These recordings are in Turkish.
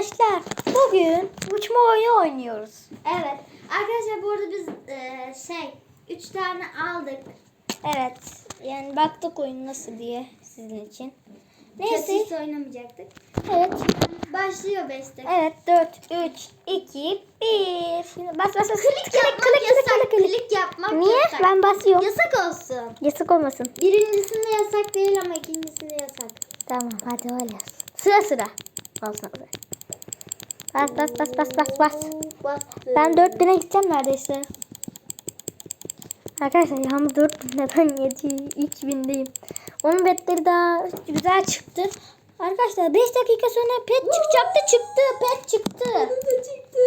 Arkadaşlar bugün uçma oyunu oynuyoruz. Evet. Arkadaşlar bu arada biz e, şey 3 tane aldık. Evet. Yani baktık oyun nasıl diye sizin için. Neyse. Kötü oynamayacaktık. Evet. Başlıyor 5'te. Evet 4, 3, 2, 1. Şimdi bas bas bas. Klik yapmak yasak. Klik yapmak Niye? yasak. Ben basıyorum. Yasak olsun. Yasak olmasın. Birincisinde yasak değil ama ikincisinde yasak. Tamam hadi öyle olsun. Sıra sıra. Olsun Bas bas bas bas bas bas. Ben 4000'e gideceğim neredeyse. Arkadaşlar yalnız 4000'de ben 7 3000'deyim. Onun betleri daha güzel çıktı. Arkadaşlar 5 dakika sonra pet çıkacaktı çıktı. Pet çıktı. da çıktı.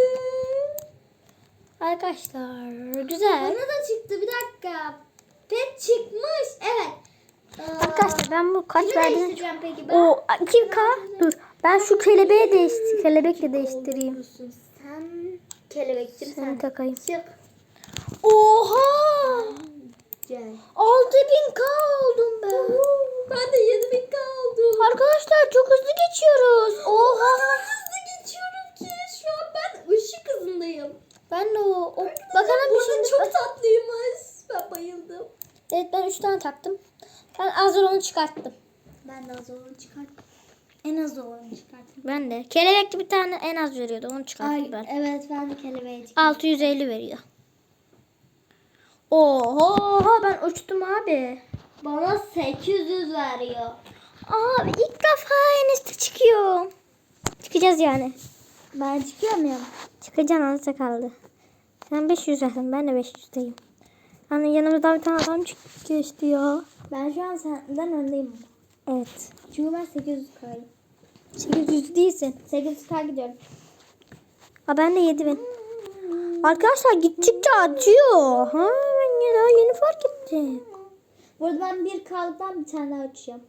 Arkadaşlar güzel. Bana da çıktı. Bir dakika. Pet çıkmış. Evet. Arkadaşlar ben bu kaç verdim? O 2K dur. Ben şu kelebeği değiştir kelebekle değiştireyim. Sen kelebekçim Seni sen. takayım. Çık. Oha! Gel. 6000K oldum ben. Ben de 7000 oldum. Arkadaşlar çok hızlı geçiyoruz. Oha! hızlı geçiyorum ki şu an ben ışık hızındayım. Ben de o, o bakalım bir şey. çok tatlıymış. Ben bayıldım. Evet ben 3 tane taktım. Ben az olanı çıkarttım. Ben de az olanı çıkarttım. En az olanı çıkarttım. Ben de. Kelebekli bir tane en az veriyordu. Onu çıkarttım Ay, ben. evet ben de kelebeği çıkarttım. 650 veriyor. Oho ben uçtum abi. Bana 800 veriyor. Abi ilk defa en üstte çıkıyor. Çıkacağız yani. Ben çıkıyor muyum? Çıkacaksın azıcık kaldı. Sen 500 verdin ben de 500'deyim. Yani yanımızdan bir tane adam çık- geçti ya. Ben şu an senden öndeyim. Evet. Çünkü ben 800 kayım. 800 değilsin. 800 kay gidiyorum. Ha ben de 7000. Arkadaşlar gittikçe atıyor. Ha ben ya daha yeni fark ettim. Burada ben bir kalıptan bir tane daha açacağım.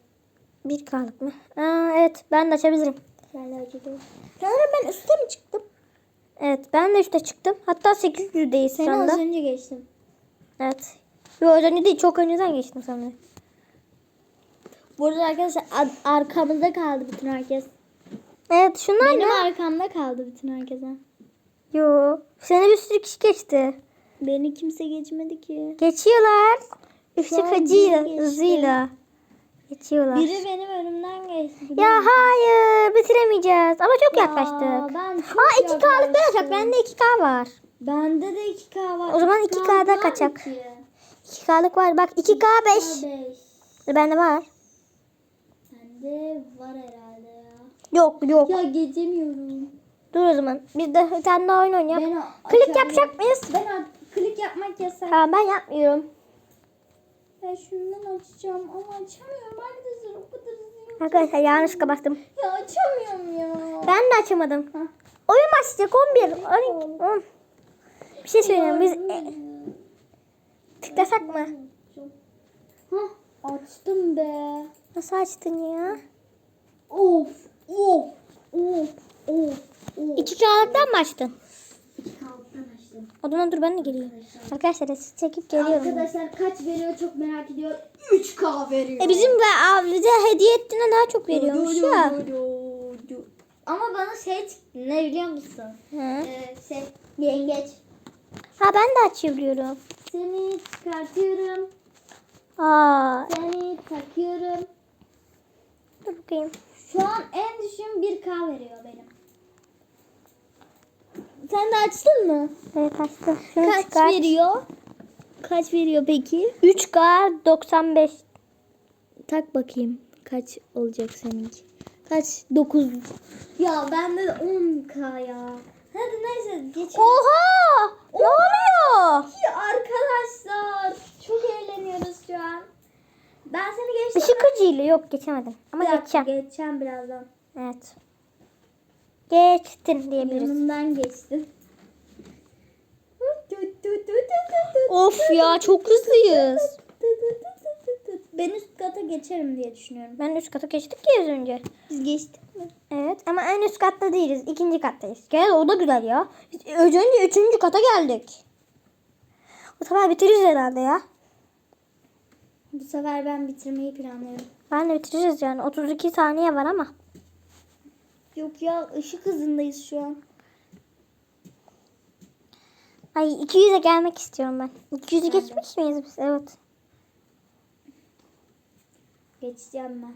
Bir kalıp mı? Aa, evet ben de açabilirim. Ben de açacağım. Sanırım ben üstte mi çıktım? Evet ben de üstte çıktım. Hatta 800'deyiz şu Seni anda. az önce geçtim. Evet. Yo az önce değil çok önceden geçtim sanırım. Burada arkadaşlar ar- arkamızda kaldı bütün herkes. Evet şunlar Benim ne? arkamda kaldı bütün herkese. Yo. Seni bir sürü kişi geçti. Beni kimse geçmedi ki. Geçiyorlar. An biri hızıyla. Geçiyorlar. Biri benim önümden geçti. Ya hayır bitiremeyeceğiz ama çok yaklaştık. Ben çok Aa 2K'lık da olacak. Bende 2K var. Bende de 2K var. O zaman 2K 2K'da var kaçak. ki. 2K'lık var. Bak 2K 5. 5. Bende var. Bende var herhalde ya. Yok yok. Ya geçemiyorum. Dur o zaman. Biz de bir tane daha oyun oynayalım. Ben Klik yapacak mıyız? Ben a- klik yapmak yasak. Tamam ben yapmıyorum. Ben şundan açacağım ama açamıyorum. Arkadaşlar o kadar hızlıyım. Arkadaşlar yanlışlıkla bastım. Ya açamıyorum ya. Ben de açamadım. Hah. Oyun başlayacak 11. 12, 10. Bir şey söyleyeyim. Biz e, tıklasak mı? Hah açtım be. Nasıl açtın ya? Of of of of of. İki kağıttan mı açtın? İki kalıptan açtım. O zaman dur ben de geleyim. Arkadaşlar siz çekip geliyorum. Arkadaşlar kaç veriyor çok merak ediyor. 3K veriyor. E bizim ve bize hediye ettiğine daha çok veriyormuş ya. Ama bana şey çıktı ne biliyor musun? Hı. Ee, şey yengeç. Ha ben de açabiliyorum. Seni çıkartıyorum. Aa, Seni takıyorum. Dur bakayım. Şu an en düşün 1K veriyor benim. Sen de açtın mı? Evet açtım. Şunu Kaç çıkart. veriyor? Kaç veriyor peki? 3K 95. Tak bakayım. Kaç olacak seninki? Kaç? 9. Ya bende de 10K ya. Hadi neyse geçelim. Oha! Ne oluyor? Ki arkadaşlar çok eğleniyoruz şu an. Ben seni geçtim. Işık hızıyla yok geçemedim. Ama Bir dakika, geçeceğim. Geçeceğim birazdan. Evet. Geçtin diyebiliriz. Yanımdan geçtin. Of ya çok hızlıyız. Ben üst kata geçerim diye düşünüyorum. Ben üst kata geçtik ya az önce. Biz geçtik mi? Evet ama en üst katta değiliz. ikinci kattayız. Gel o da güzel ya. Biz az önce üçüncü kata geldik. O sefer bitiririz herhalde ya. Bu sefer ben bitirmeyi planlıyorum. Ben de bitiririz yani. 32 saniye var ama. Yok ya ışık hızındayız şu an. Ay 200'e gelmek istiyorum ben. 200'ü geçmiş miyiz biz? Evet. Geçeceğim ben.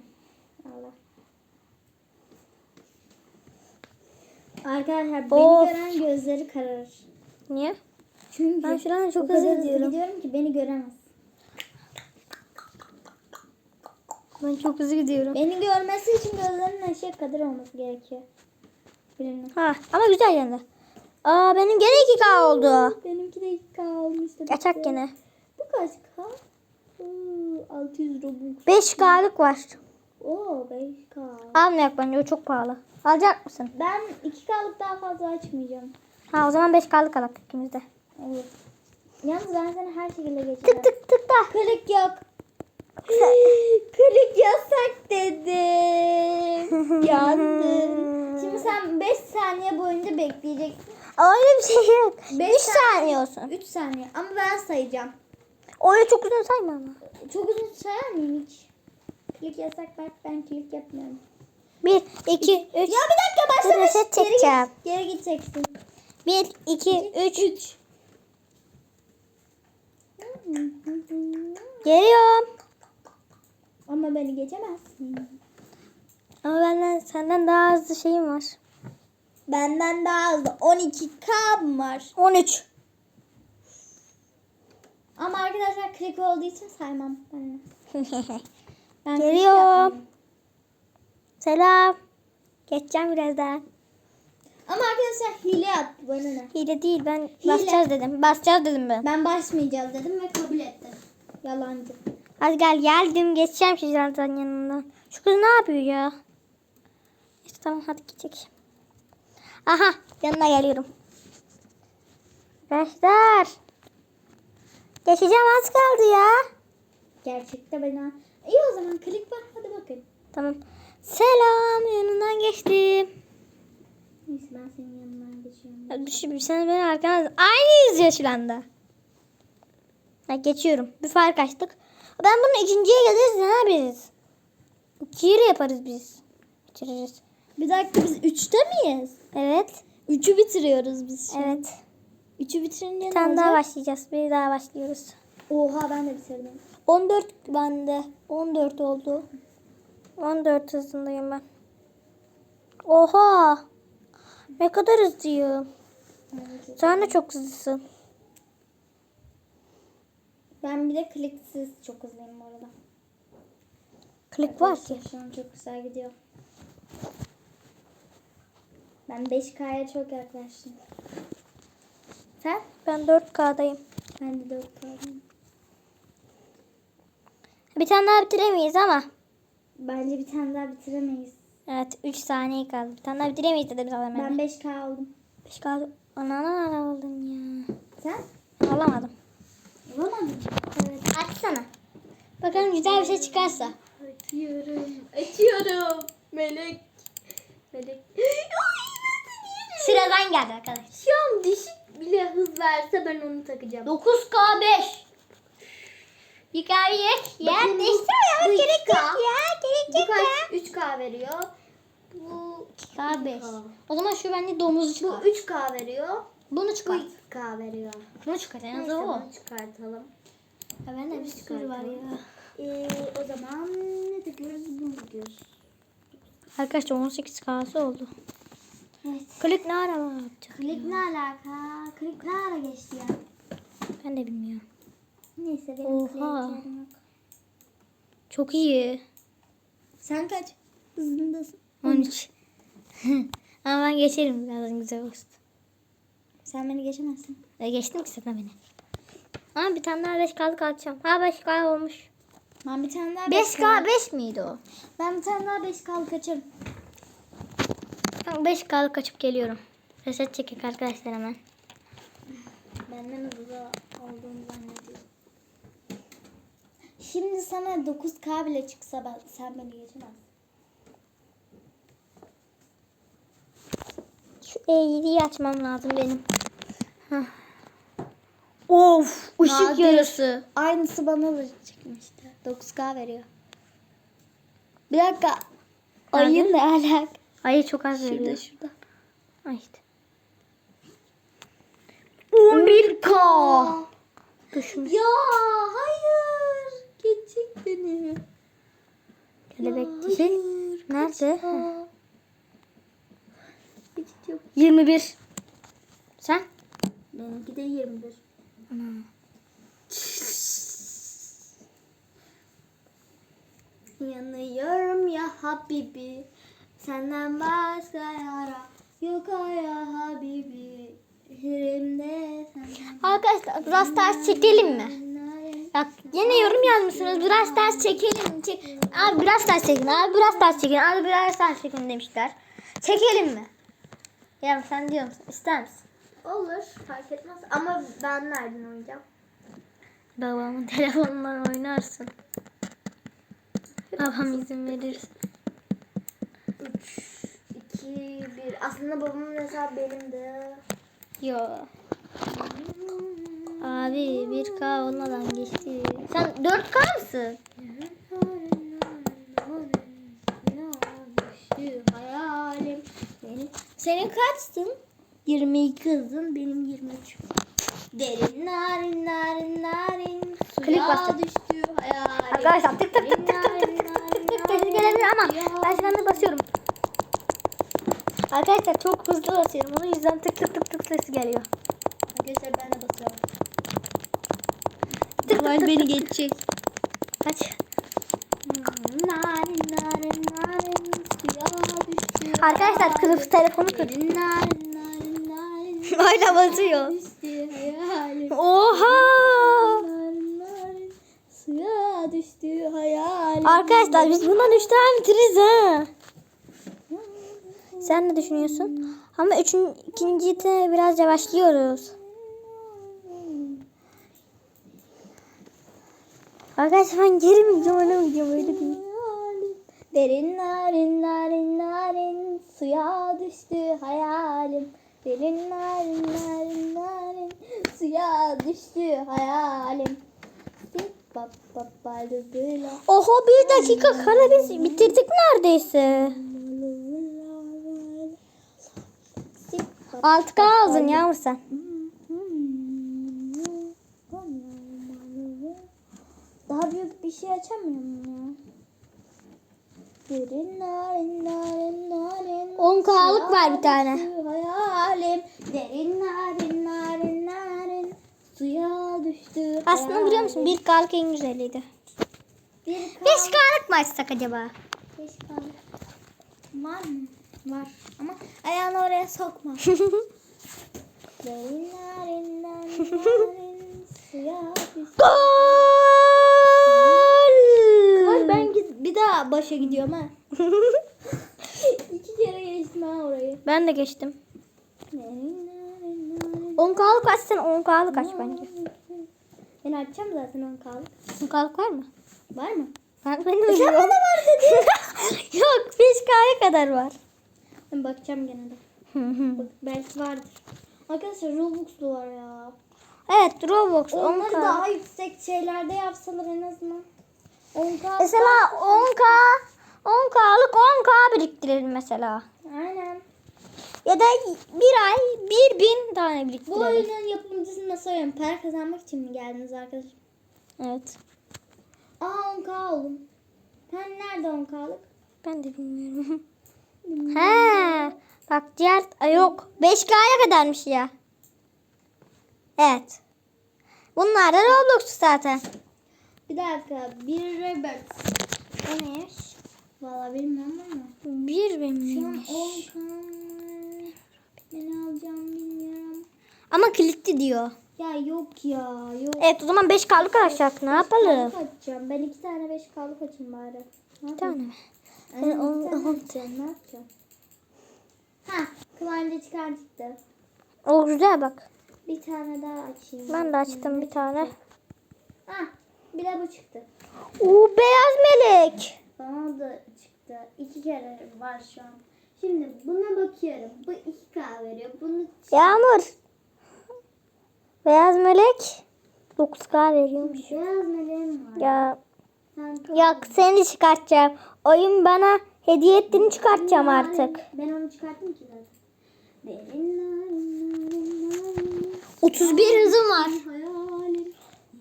Allah. Arkadaşlar beni Of. gören gözleri kararır. Niye? Çünkü Ben şu an çok o kadar hızlı hızlı gidiyorum. gidiyorum ki beni göremez. Ben çok hızlı gidiyorum. Beni görmesi için gözlerinin eşek kadar olması gerekiyor. Birinin. Ha ama güzel yani. Aa benim gene 2K oldu. Benimki de 2K olmuştu. Kaçak gene. Bu kaç K? Oo, 600 Robux. 5K'lık var. Oo 5K. Almayak bence o çok pahalı. Alacak mısın? Ben 2K'lık daha fazla açmayacağım. Ha o zaman 5K'lık alak ikimiz de. Olur. Yalnız ben seni her şekilde geçeceğim. Tık tık tık da. Kırık yok. Kırık yasak dedim. Yandın. Şimdi sen 5 saniye boyunca bekleyeceksin. Öyle bir şey yok. Beş 3 saniye olsun. 3 saniye ama ben sayacağım. Öyle çok uzun sayma ama. Çok uzun sayar mıyım hiç? Klik yasak bak ben klik yapmıyorum. 1, 2, 3. Ya bir dakika başla reset baş- geri çekeceğim. git. Geri gideceksin. 1, 2, 3. 3. Geliyorum. Ama beni geçemezsin. Ama benden senden daha hızlı şeyim var. Benden daha hızlı 12K var. 13. Ama arkadaşlar klik olduğu için saymam. Ben, yapmıyorum. Selam. Geçeceğim birazdan. Ama arkadaşlar hile yaptı bana ne? Hile değil ben Hile. basacağız dedim. Basacağız dedim ben. Ben başmayacağız dedim ve kabul ettim. Yalancı. Hadi gel geldim geçeceğim zaten yanından. Şu kız ne yapıyor ya? İşte tamam hadi gidecek. Aha yanına geliyorum. Arkadaşlar. Geçeceğim az kaldı ya. Gerçekte bana. İyi o zaman klik var. Hadi bakın. Tamam. Selam yanından geçtim. Neyse ben senin yanından geçiyorum. Hadi Şu, sen beni arkandan aynıyız ya şu anda. Ha, geçiyorum. Bir fark açtık. Ben bunu ikinciye geliriz ne yapacağız? İkiyi de yaparız biz. Bitiririz. Bir dakika biz 3'te miyiz? Evet. 3'ü bitiriyoruz biz şimdi. Evet. 3'ü bitirince Bir ne tane olacak? daha başlayacağız. Bir daha başlıyoruz. Oha ben de bitirdim. 14 bende. 14 oldu. 14 hızındayım ben. Oha. Ne kadar hızlıyım. Sen de çok hızlısın. Ben bir de kliksiz çok hızlıyım bu arada. Klik var ki. Şu an çok güzel gidiyor. Ben 5K'ya çok yaklaştım. Sen? Ben 4K'dayım. Ben de 4K'yım. Bir tane daha bitiremeyiz ama. Bence bir tane daha bitiremeyiz. Evet 3 saniye kaldı. Bir tane daha bitiremeyiz dedim sana ben. Ben 5K aldım. 5 kaldı. Anana aldın ya. Sen? Alamadım. Alamadın. Evet. Açsana. Bakalım güzel bir şey çıkarsa. Açıyorum. Açıyorum. Melek. Melek. Sıradan geldi arkadaşlar. Şu an düşük bile hız verse ben onu takacağım. 9K 5. Yıkar yek. Ya bu- bu ya. Gerek yok ya. Gerek Bu yok ya. kaç? 3K veriyor. Bu 2K 5. K. O zaman şu bende domuzu Bu çıkar. 3K veriyor. Bunu Bu 2K veriyor. Bunu çıkar. En Neyse azı o. bunu çıkartalım. Ya bende bir sürü var ya. Ee, o zaman ne takıyoruz? Bunu takıyoruz. Arkadaşlar 18K'sı oldu. Evet. Klik ne ara yapacak? Klik ne alaka? Klik ne ara geçti ya? Ben de bilmiyorum. Neyse benim Oha. Çok iyi. Sen kaç hızındasın? 13. Ama ben geçerim birazdan güzel olsun. Sen beni geçemezsin. E geçtim ki zaten beni. Ama bir tane daha 5K'lık atacağım. Ha 5K olmuş. Ben bir tane daha 5K 5 miydi o? Ben bir tane daha 5K'lık açarım. Tamam 5K'lık açıp geliyorum. Reset çekik arkadaşlar hemen. Benden hızlı olduğunu zannediyorum. Şimdi sana 9K bile çıksa ben, sen beni geçemezsin. Şu E7'yi açmam lazım benim. Of ışık Nadir. yarısı. Aynısı bana da çıkmıştı. 9K veriyor. Bir dakika. Ayı ne alak? Hayır çok az Şurada veriyor. şurada. Ay işte. 11k. Düşmüş. Ya hayır. Geçecek beni. Kelebek dişi. Nerede? Aa. Geçit yok. 21. Benimki de 21. Yanıyorum ya Habibi Senden başka yara Yok ya Habibi Yüreğimde senden Arkadaşlar biraz ters çekelim mi? Bak yine yorum yazmışsınız. Biraz ters çekelim. Çek. Abi biraz ters çekin. Abi biraz ters çekin. Abi biraz ters çekin demişler. Çekelim mi? Ya sen diyor musun? İster misin? Olur fark etmez ama ben nereden oynayacağım? Babamın telefonundan oynarsın. Babam izin verirse. 3 2 1 Aslında babamın hesabı benim de Yo. Abi 1K olmadan geçti. Sen 4K mısın? hayalim. Senin kaçtın? 22 kızın benim 23. Derin narin narin narin Klik suya bastım. düştü hayalim. Arkadaşlar tık tık tık tık tık tık tık tık tık sesi gelebilir ama ben şu anda basıyorum. Arkadaşlar çok hızlı basıyorum. Onun yüzden tık tık tık tık sesi geliyor. Arkadaşlar ben de basıyorum. Tık tık Kemal tık beni tık. geçecek. Kaç? Narin narin narin suya düştü Arkadaşlar kılıf telefonu kır. Narin narin narin narin Hala hayalim. Oha! Suya düştü hayalim. Arkadaşlar biz bundan 3 tane bitiririz ha. Sen ne düşünüyorsun? Ama üçün, ikinci de biraz yavaşlıyoruz. Arkadaşlar ben geri mi gideceğim öyle mi öyle değil. Derin narin narin narin suya düştü hayalim. Derin narin narin narin suya düştü hayalim. Oho bir dakika kala biz bitirdik neredeyse. Sip bap 6K aldın Yağmur sen. Daha büyük bir şey açamıyor muyum ya? Derin narin narin narin 10K'lık var bir tane. Hayalim derin narin narin narin Suya düştü Aslında biliyor musun 1K'lık en güzeliydi. Bir 5K'lık mı açsak acaba? Beş kaldı. Var mı? Var. Ama ayağını oraya sokma. derin narin narin narin Suya düştü Gol! Ay ben bir daha başa gidiyorum ha. İki kere geçtim ha orayı. Ben de geçtim. Narin narin narin 10K'lık açsana 10K'lık aç bence. Ben açacağım zaten 10 kaldı. 10K'lık var mı? Var mı? Ben, ben de Sen bana var dedin. Yok 5K'ya kadar var. Ben bakacağım gene de. Bak, belki vardır. Arkadaşlar Roblox'lu var ya. evet Roblox Onları 10K. daha yüksek şeylerde yapsalar en azından. 10K. Mesela 10K 10K'lık 10K biriktirelim mesela. Aynen. Ya da bir ay 1000 tane Bu biriktirelim. oyunun yapımcısına soruyorum. Para kazanmak için mi geldiniz arkadaşlar? Evet. Aa 10K oğlum. Sen nerede 10K'lık? Ben de bilmiyorum. He. Bak diğer Ay, yok. 5K'ya kadarmış ya. Evet. Bunlar da Roblox zaten. Bir dakika. Bir Rebirth. O neymiş? Valla bilmiyorum ama. Bir Şu an benim. 10K. Ben alacağım bilmiyorum. Ama kilitli diyor. Ya yok ya yok. Evet o zaman 5K'lık açacak. Ne yapalım? Açacağım. Ben iki tane beş kalıp açayım bari. Ne Bir tane mi? Ben Ben iki on- tane on- açacağım. Ne yapacağım? Ha, kıvancı çıkar çıktı. O güzel bak. Bir tane daha açayım. Ben de açtım bir tane. Ha, bir de bu çıktı. Oo beyaz melek. Bana da çıktı. İki kere var şu an. Şimdi buna bakıyorum. Bu 2K veriyor. Bunu Yağmur. Beyaz melek 9K veriyormuş. beyaz meleğim var. Ya Sen yok seni çıkartacağım. Oyun bana hediye ettiğini çıkartacağım artık. Ben onu çıkarttım ki zaten. Derin narin narin 31 hızım var. hayalim.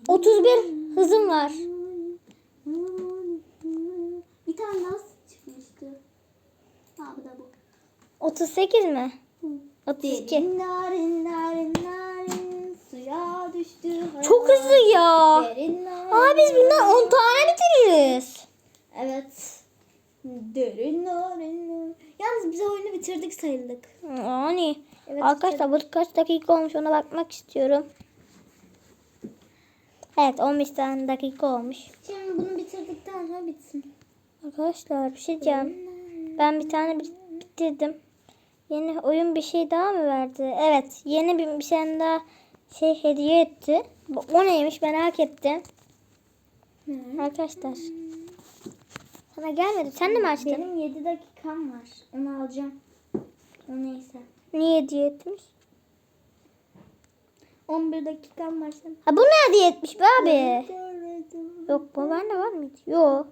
31 hızım var. Bir tane daha çıkmıştı. Ha bu da bu. 38 mi? 32. Derin narin narin narin suya düştü. Çok hızlı ya. Derin narin. Aa biz bundan 10 tane bitiririz. Evet. Derin narin narin. Yalnız biz oyunu bitirdik sayıldık. Yani. Evet, Arkadaşlar bu kaç dakika olmuş ona bakmak istiyorum. Evet 15 tane dakika olmuş. Şimdi bunu bitirdikten sonra bitsin. Arkadaşlar bir şey diyeceğim. Ben bir tane bit- bitirdim. Yeni oyun bir şey daha mı verdi? Evet yeni bir, bir şey daha şey hediye etti. Bu- O neymiş merak ettim. Arkadaşlar. Sana gelmedi. Sen de mi açtın? Benim 7 dakikam var. Onu alacağım. O neyse. Niye hediye etmiş? 11 dakikam var sen. Ha bu ne hediye etmiş be abi? Yok bu bende var mıydı? Yok.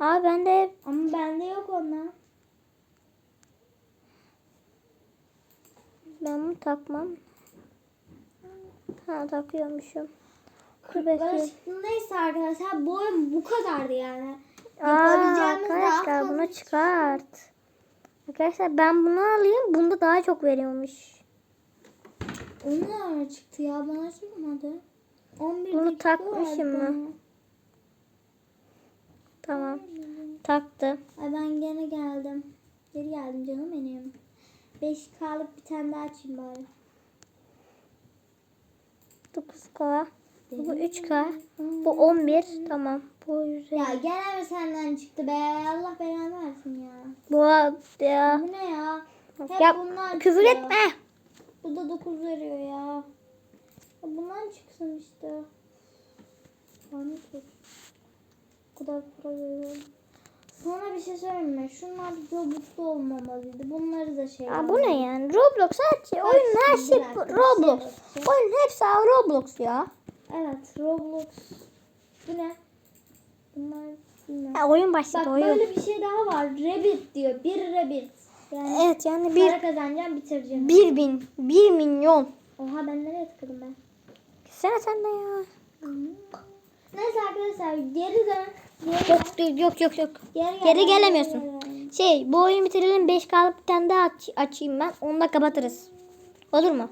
Abi bende Ama bende yok onlar. Ben bunu takmam. Ha takıyormuşum. Dur bakayım. Neyse arkadaşlar bu oyun bu kadardı yani. Aa, arkadaşlar bunu şey çıkart. Arkadaşlar ben bunu alayım. Bunda daha çok veriyormuş. O ne ara çıktı ya bana çıkmadı. 11 Bunu takmışım mı? Tamam. Taktı. Ay ben gene geldim. Geri geldim canım benim. 5K'lık bir tane daha açayım bari. 9K. Bu 3K. Bu 11. Tamam. Bu 100. Ya gene mi senden çıktı be? Allah belanı versin ya. Bu ya. Bu ne ya? Hep Yap. bunlar Küfür çıkıyor. etme. Bu da 9 veriyor ya. ya bundan çıksın işte. Lanet olsun. Bu kadar para veriyorum. Sana bir şey söyleyeyim mi? Şunlar Robux'lu olmamalıydı. Bunları da şey Ya bu ne yani? Roblox her şey. Oyun her şey dakika, bir Roblox. şey bakacağım. Oyun hepsi Roblox ya. Evet Roblox. Bu ne? Bunlar bilmiyorum. ya oyun başladı Bak oyun. böyle bir şey daha var. Rabbit diyor. Bir Rabbit. Yani Evet yani bir para kazanacağım bitireceğim. bir bin. Bir milyon. Oha ben nereye tıkladım ben? Gitsene sen de ya. Neyse arkadaşlar geri dön. Yok yok yok yok. Geri, Geri gel. gelemiyorsun. Şey bu oyun bitirelim 5 kalıp bir tane daha aç- açayım ben. Onu da kapatırız. Olur mu?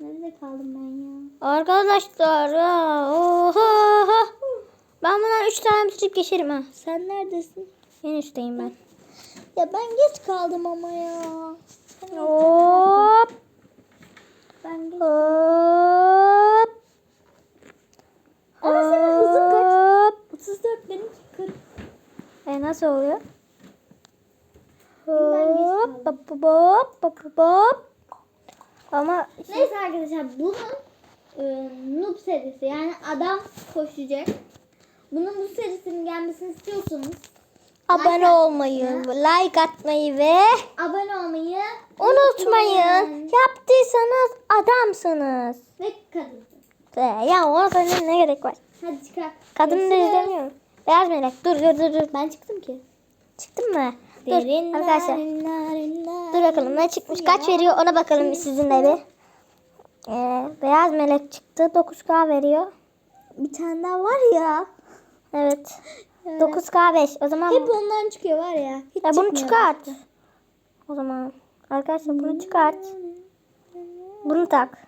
Nerede kaldım ben ya? Arkadaşlar. Oha. Ben bundan 3 tane bitirip geçerim ha. Sen neredesin? En üstteyim ben. Ya ben geç kaldım ama ya. Hop. Ben geç. Hop. Ama senin hızın kaç? Hop. 34 benimki 40. E nasıl oluyor? Hop. Hop hop hop hop. Ama Neyse arkadaşlar bunun e, noob serisi yani adam koşacak. Bunun bu serisinin gelmesini istiyorsanız abone olmayı, like atmayı ve abone olmayı unutmayın. Yaptıysanız adamsınız. Ve kadın. E, ya ona ne gerek var? Hadi çıkar. Kadını da izlemiyorum. Beyaz melek. Dur dur dur dur. Ben çıktım ki. Çıktın mı? Dur Derin arkadaşlar. narin. Dur bakalım ne çıkmış. Kaç veriyor ona bakalım sizinle bir. Ee, beyaz melek çıktı. 9K veriyor. Bir tane daha var ya. Evet. 9K 5. O zaman Hep ondan çıkıyor var ya. Hiç ya bunu çıkart. O zaman arkadaşlar bunu çıkart. Bunu tak.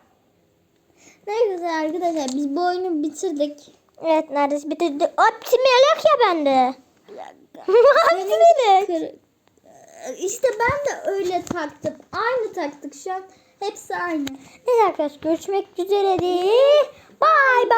Neyse arkadaşlar biz bu oyunu bitirdik. Evet neredeyse bitirdi. Hepsi melek ya bende. Hepsi melek. Kır- İşte ben de öyle taktım. Aynı taktık şu an. Hepsi aynı. Neyse arkadaşlar görüşmek üzere. Bye bye.